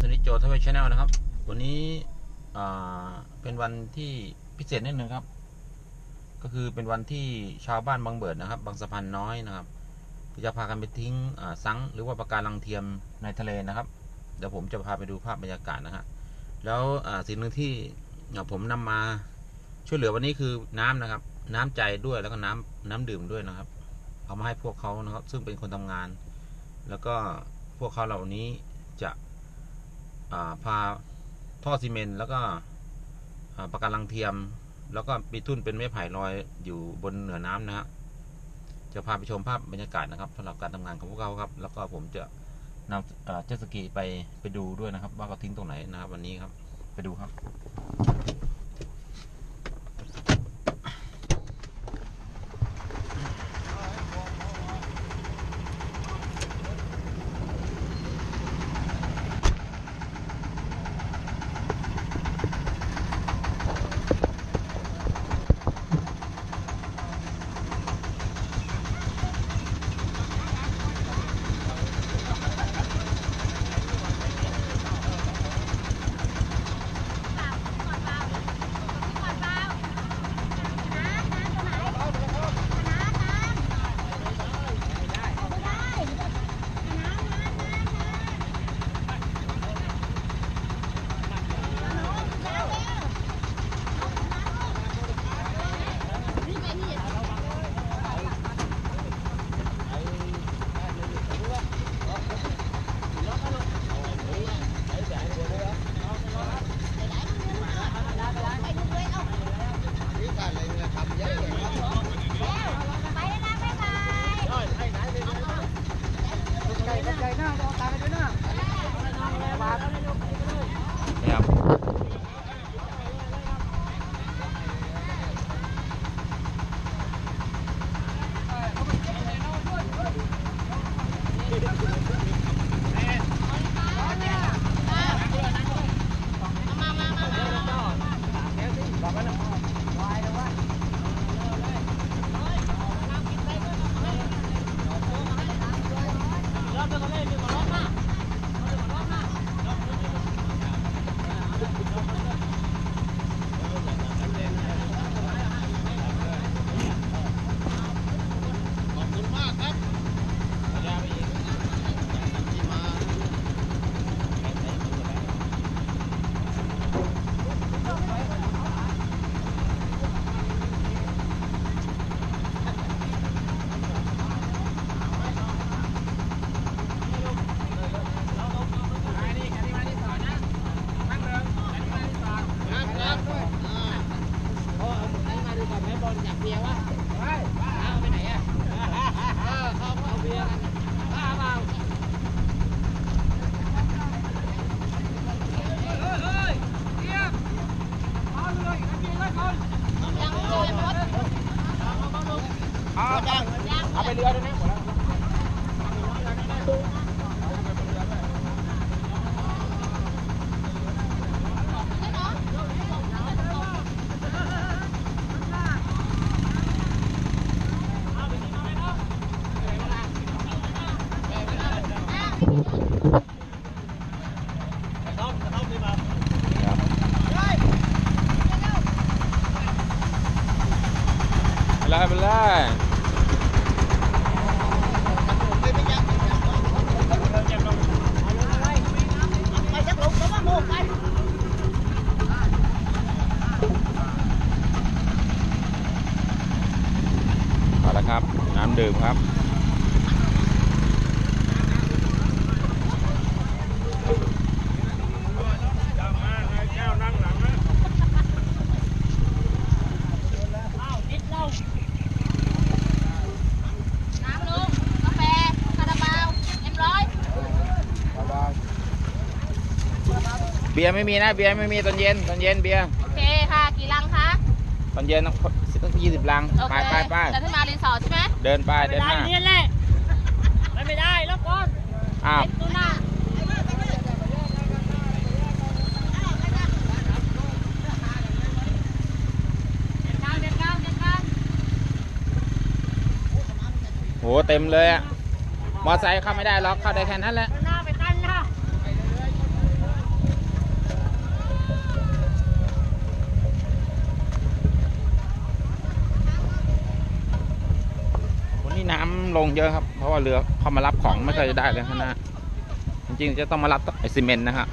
จทวีชแนลนะครับ วันนี้เป็นวันที่พิเศษนิดนึงครับ ก็คือเป็นวันที่ชาวบ้านบางเบิดนะครับ บางสะพานน้อยนะครับจะพากันไปทิ้งซังหรือว่าปะการังเทียมในทะเลนะครับ เดี๋ยวผมจะพาไปดูภาพบรรยากาศนะฮะแล้วสิ่งหนึ่งที่ผมนำมาช่วยเหลือวันนี้คือน้ำนะครับ น้ำใจด้วยแล้วก็น้ำน้ำดื่มด้วยนะครับ เอามาให้พวกเขานะครับ ซึ่งเป็นคนทำงาน แล้วก็พวกเขาเหล่านี้จะ พาท่อซีเมนต์แล้วก็ประกันรังเทียม แล้วก็ปีทุ่นเป็นไม้ไผ่ลอยอยู่บนเหนือน้ำนะฮะจะพาไปชมภาพบรรยากาศนะครับสำหรับการทำงานของพวกเขาครับ แล้วก็ผมจะนำเอ่อเจ็ตสกีไปไปดูด้วยนะครับ ว่าเขาทิ้งตรงไหนนะครับ วันนี้ครับ ไปดูครับ เอาไปเรือด้วยนะไปเลยไปเลย เอาละครับ น้ำดื่มครับ น้ำลุงกาแฟคาราบาวเอ็มร้อย เบียร์ไม่มีนะเบียร์ไม่มีตอนเย็นตอนเย็นเบียร์โอเคค่ะ กี่ลังคะ ตอนเย็นต้องต้องยี่สิบลังโอไปเคไปไปจะขึ้นมารีสอร์ทใช่ไหมเดินไปเดินหน้าเรียนแหละไม่ไม่ได้แล้วก่อนอ้าวดูหน้าโหเต็มเลยอะมอไซค์เข้าไม่ได้หรอกเข้าได้แค่นั้นแหละหน้าไปตั้นนะำ ลงเยอะครับ เพราะว่าเรือเข้ามารับของไม่เคอยจะได้เลยข้างหน้าจริงๆจะต้องมารับไอซีเมนต์นะฮะ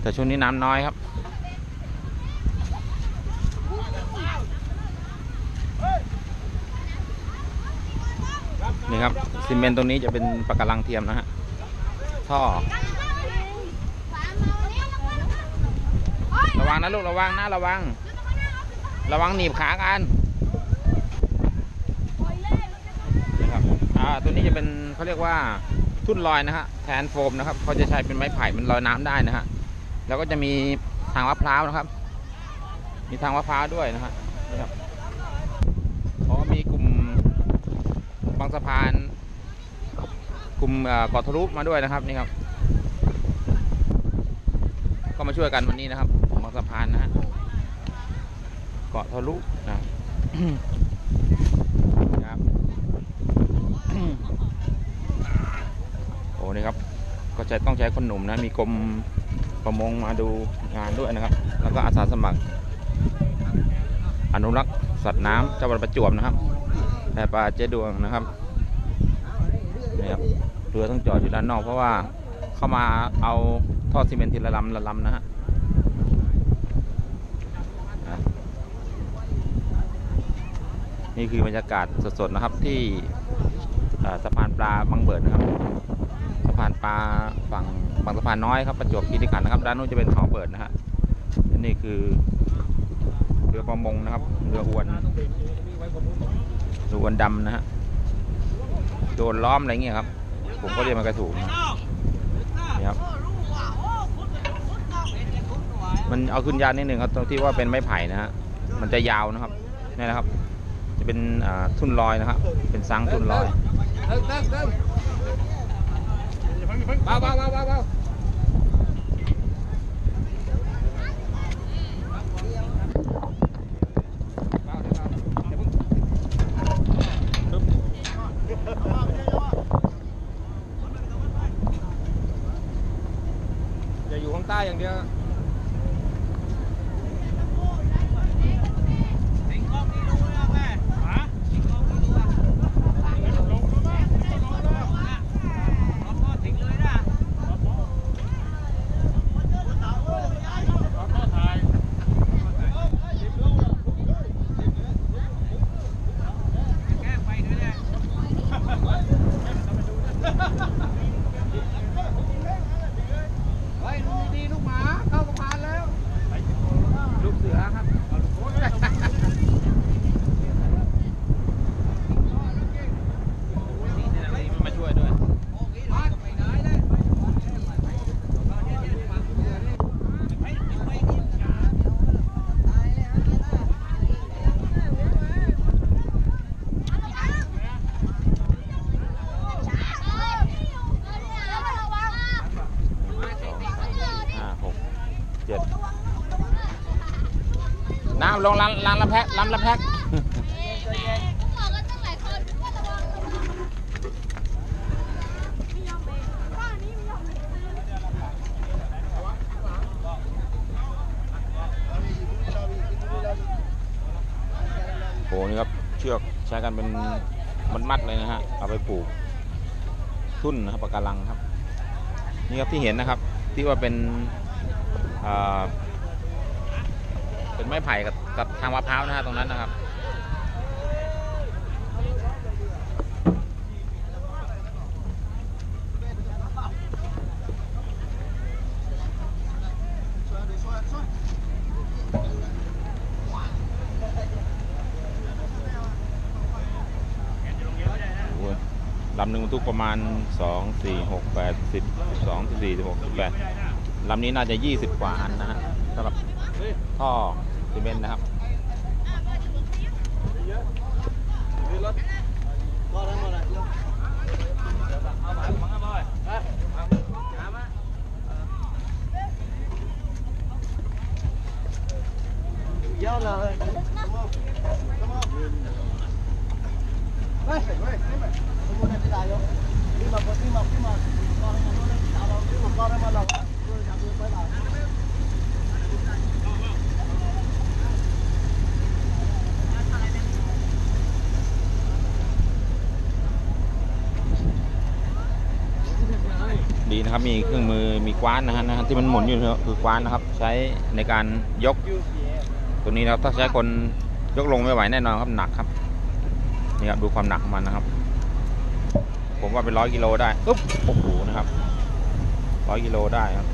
แต่ช่วงนี้น้ำน้อยครับนี่ครับซีเมนต์ตรงนี้จะเป็นปะการังเทียมนะฮะท่อระวังนะลูกระวังนะระวัง ระวังหนีบขากันนะครับอ่า ตัวนี้จะเป็นเขาเรียกว่าทุ่นลอยนะฮะแทนโฟมนะครับเขาจะใช้เป็นไม้ไผ่มันลอยน้ำได้นะฮะแล้วก็จะมีทางมะพร้าวนะครับ มีทางมะพร้าวด้วยนะฮะนี่ครับเพราะมีกลุ่มบางสะพาน กลุ่มเอ่อเกาะทะลุมาด้วยนะครับนี่ครับ ก็มาช่วยกันวันนี้นะครับบางสะพานนะฮะเกาะทะลุนะครับ ครับ นี่ครับ ก็จะต้องใช้คนหนุ่มนะมีกรมประมงมาดูงานด้วยนะครับ แล้วก็อาสาสมัคร อนุรักษ์สัตว์น้ำจังหวัดประจวบนะครับแพปลาเจดวงนะครับนี่ครับเรือต้องจอดอยู่ด้านนอกเพราะว่าเข้ามาเอาท่อซีเมนต์ทีละลำละลำนะฮะนี่คือบรรยากาศสดๆนะครับที่สะพานปลาบางเบิดนะครับานปลาฝั่งบางสะพานน้อยครับประจวบคีรีขันธ์นะครับด้านนู้นจะเป็นหอเบิดนะฮะนี่คือเรือประมงนะครับเรืออวนเรืออวนดำนะฮะโดนล้อมอะไรเงี้ยครับ ผมก็เรียกมันกระถูกนะนี่ครับมันเอาขึ้นยากนิดหนึ่งครับตรงที่ว่าเป็นไม้ไผ่นะฮะมันจะยาวนะครับนี่นะครับ จะเป็นทุ่นลอยนะครับ เป็นซังทุ่นลอย เบาเบาเบาเบาเบาอย่าอยู่ข้างใต้อย่างเดียว เฮ้ยดูดีๆลูกหมาเข้ากระพานแล้ว ลูกเสือครับ มาช่วยด้วย สองสามสี่ห้าหกเจ็ด น้ำลงลันลันละแพ็คลำละแพ็คโอ้นี่ครับเชือกใช้กันเป็นมัดๆเลยนะฮะเอาไปปลูกทุ่นนะครับปะการังครับ นี่ครับที่เห็นนะครับที่ว่าเป็นเป็นไม้ไผ่กับ กับทางมะพร้าวนะฮะตรงนั้นนะครับลำหนึ่งบรรทุกประมาณสองสี่หกแปดสิบสองสี่สิบหกสิบแปดลำนี้น่าจะยี่สิบกว่าอันนะฮะสำหรับท่อซีเมนต์นะครับ Giao lời. Hey, hey, hey, hey. Đi mà đi mà đi mà. Con nó nó nó nó nó nó nó nó นะครับ มีเครื่องมือมีกว้านนะฮะนะฮะที่มันหมุนอยู่เนี่ยคือกว้านนะครับ ใช้ในการยกตัวนี้นะครับถ้าใช้คนยกลงไม่ไหวแน่นอนครับหนักครับนี่ครับดูความหนักของมันนะครับ ผมว่าเป็นร้อยกิโลได้อุ๊บโอ้โหนะครับร้อยกิโลได้ครับ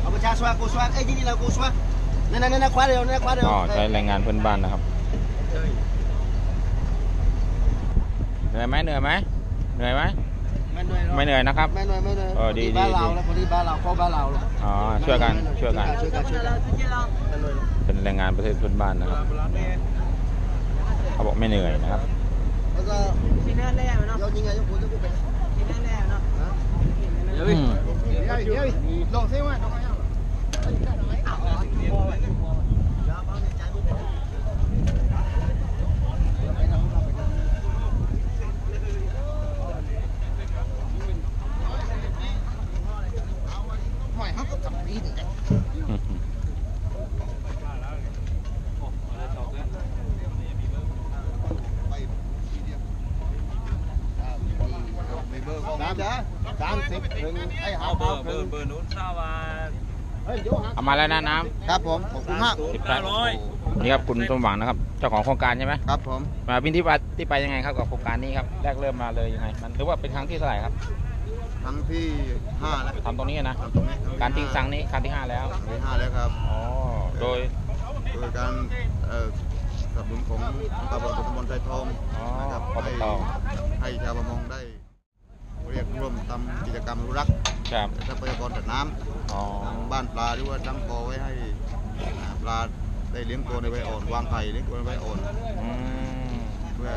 เอาประชาชนกูชวนเอ้ยนี่นี่เรากูชวนนั่นนั่นนั่นคว้าเร็วนั่นคว้าเร็วก็ใช้แรงงานเพื่อนบ้านนะครับเหนื่อยไหมเหนื่อยไหม เหนื่อยไหมไม่เหนื่อยไม่เหนื่อยนะครับไม่เหนื่อยไม่เหนื่อยเออดีบ้านดีเราดีแล้วพอดีบ้านเราเข้าบ้านเราแล้วอ๋อช่วยกันช่วยกันช่วยกันช่วยกันไม่เหนื่อยหรอกเป็นแรงงานประเทศเพื่อนบ้านนะครับเขาบอกไม่เหนื่อยนะครับแล้วก็ยกยิงไงยกกูจะกูเป็นอืม ลงซิว่า หอยเขาก็กลับปีนึง สามเด้อ สามสิบถึงไอ้หาเบอร์เบอร์เบอร์นู้นทราบว่าเฮ้ยเดี๋ยวหาเอามาแล้วนะน้ำครับผมขอบคุณมากสิบแปดนี่ครับคุณสมหวังนะครับเจ้าของโครงการใช่ไหมครับผม มาวินที่ไปที่ไปยังไงครับกับโครงการนี้ครับแรกเริ่มมาเลยยังไงมันหรือว่าเป็นครั้งที่เท่าไหร่ครับครั้งที่ห้าแล้วทำตรงนี้นะ ทำตรงนี้การทิ้งซังนี้ครั้งที่ห้าแล้วครั้งที่ห้าแล้วครับอ๋อโดยโดยการเอ่อสนับสนุนของตำบลตำบลไทยทองอ๋อนะครับปตให้ทให้ชาวประมงได้เรียกร่วมทำกิจกรรมอนุรักษ์ครับทรัพยากรสัตว์น้อ๋อำทั้งบ้านปลาหรือว่าตั้งกอไว้ให้อ่าปลาได้เลี้ยงตัวในใบอ่อนวางไข่เลี้ยงตัวในใบอ่อนอืมเพื่อ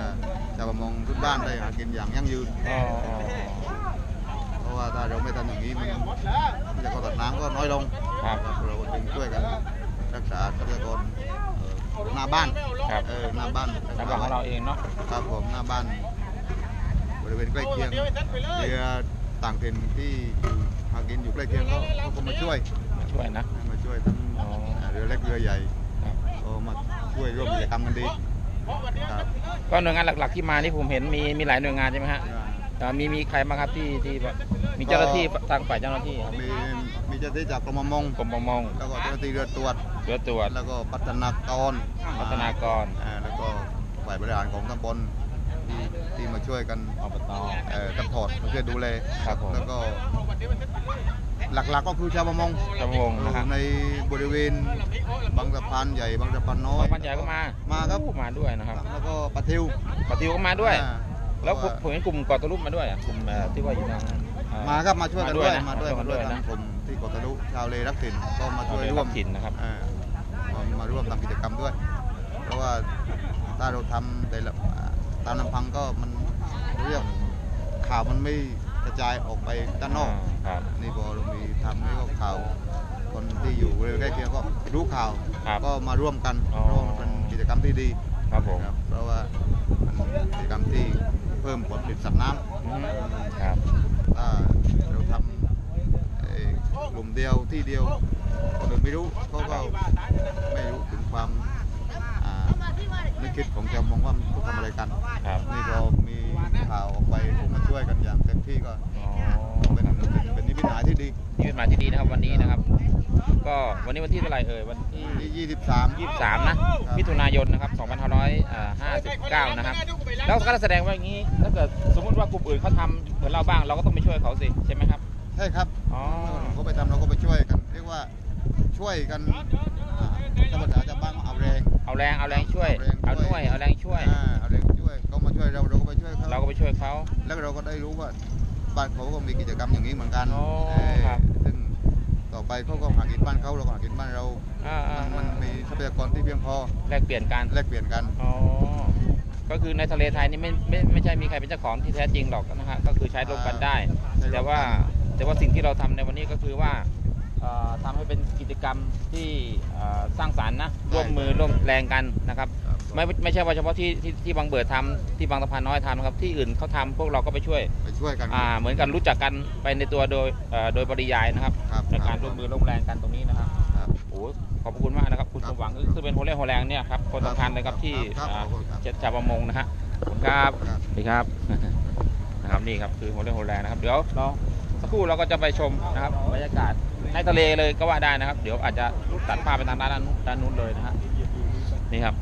ชาวประมงทุกบ้านได้หากินอย่างยั่งยืนอ๋ออ๋อเพราะว่าถ้าเราไม่ทำอย่างนี้มันทรัพยากรสัตว์น้ำก็น้อยลงครับครับเราจึงช่วยกันรักษาทรัพยากรเอ่อหน้าบ้านครับเออหน้าบ้านสำหรับของเราเองเนาะครับผมหน้าบ้านบ ริเวณใกล้เคียงเรือต่างถิ่นที่อยู่หากินอยู่ใกล้เคียงก็เขาก็มาช่วยช่วยนะมาช่วยทั้งอ๋ออ่าเรือเล็กเรือใหญ่ครับก็มาช่วยร่วมกิจกรรมกันดีครับก็หน่วยงานหลัก ๆ ที่มาที่ผมเห็นมีมีหลายหน่วยงานใช่ไหมฮะเอ่อมีมีใครบ้างครับที่ที่แบบมีเจ้าหน้าที่ทางฝ่ายเจ้าหน้าที่ครับมีมีเจ้าหน้าที่จากกรมประมงกรมประมงแล้วก็เจ้าหน้าที่เรือตรวจเรือตรวจแล้วก็พัฒนากรพัฒนากรอ่าแล้วก็ฝ่ายบริหารของตำบล ที่ที่มาช่วยกันอบต เอ่อซัพพอร์ตมาช่วยดูแลครับผม แล้วก็ หลักๆก็คือชาวประมงชาวประมงนะครับในบริเวณบางสะพานใหญ่บางสะพานน้อยปัญญาก็มา มาครับมาด้วยนะครับแล้วก็ปะทิวปฏิวก็มาด้วย อ่าแล้วผมเพผมราะาเห็นกลุ่มกอตรุปมาด้วยอะกลุ่มเอ่อที่ว่าอยู่ทางเอ่อมาครับมาช่วยกันด้วยนะมาด้วยมามาด้ด้ววยยนะทางกลุ่มที่เกาะทะลุชาวเลรักถิ่นก็มาช่วยชาวเลร่วมรักถิ่นนะครับ อ่ามามาร่วมทำกิจกรรมด้วย เพราะว่าถ้าเราทำแต่ละตามลำพังก็มัน เรียกข่าวมันไม่กระจายออกไปด้านนอกครับนี่พอเรามีทำนี่ก็ข่าวคนที่อยู่บริเวณใกล้เคียงก็รู้ข่าวครับก็มาร่วมกันอ๋อ เพราะว่ามันเป็นกิจกรรมที่ดีครับผมครับเพราะว่ามันกิจกรรมที่เพิ่มผลผลิตสัตว์น้อืมครับำถ้าเราทำเอ่อกลุ่มเดียวที่เดียวคนอื่นไม่รู้เขาก็ไม่รู้ถึงความอ่านึกคิดของชาวมองว่าเขาทำอะไรกันครับ นี่พอมี ข่าวออกไปผมมาช่วยกันอย่างเต็มที่ก็อ๋อเป็นเป็นเป็นนิพิหมายที่ดีนี่เป็นหมายที่ดีนะครับวันนี้นะครับ ก็วันนี้วันที่เท่าไหร่เอ่ยวันที่ที่23 23 นะมิถุนายนนะครับ2559 นะครับ แล้วก็แสดงว่าอย่างนี้ ถ้าเกิดสมมติว่ากลุ่มอื่นเขาทำเหมือนเราบ้างเราก็ต้องไปช่วยเขาสิใช่ไหมครับใช่ครับอ๋อเขาไปทำเราก็ไปช่วยกันเรียกว่าช่วยกันอ่าถ้าภาษาชาวบ้านก็เอาแรง เอาแรงเอาแรงช่วย เอาเอาแรงช่วยหน่วยเอาแรงช่วยอ่าเอาแรง ช่วยเขามาช่วยเราเราก็ไปช่วยเขาเราก็ไปช่วยเขาแล้วเราก็ได้รู้ว่าบ้านเขาก็มีกิจกรรมอย่างนี้เหมือนกันอ๋อเอ่อครับซึ่งต่อไปเขาก็หากินบ้านเขาเราก็หากินบ้านเราอ่ามันมันอ่ามีทรัพยากรที่เพียงพอแลกเปลี่ยนกันแลกเปลี่ยนกันอ๋อก็คือในทะเลไทยนี่ไม่ไม่ไม่ใช่มีใครเป็นเจ้าของที่แท้จริงหรอกนะฮะก็คือใช้ร่วมกันได้ใช้ร่วมกันแต่ว่าแต่ว่าสิ่งที่เราทำในวันนี้ก็คือว่าเอ่อทำให้เป็นกิจกรรมที่เอ่อสร้างสรรค์นะร่วมมือร่วมแรงกันนะครับครับ ไม่ไม่ใช่ว่าเฉพาะที่ที่ที่บางเบิดทำที่บางสะพานน้อยทำนะครับที่อื่นเขาทำพวกเราก็ไปช่วยไปช่วยกัน อ่าเหมือนกันรู้จักกันไปในตัวโดยเอ่อโดยปริยายนะครับครับในการร่วมมือร่วมแรงกันตรงนี้นะครับครับ โอ้ขอบคุณมากนะครับคุณคสรับมหวังคือเป็นโฮเล่โฮแรงเนี่ยครับคนสำคัญเลยครับที่ครับอ่าขอบคุณครับ เจ็ดชาวประมงนะฮะขอบคุณครับ ครับ สวัสดีครับ นะครับนี่ครับคือโฮเทลโฮแลนด์นะครับเดี๋ยวเราสักครู่เราก็จะไปชมนะครับบรรยากาศในทะเลเลยก็ว่าได้นะครับ เดี๋ยวอาจจะตัดภาพไปทางด้านนู้นด้านนู้นเลยนะฮะนี่ครับ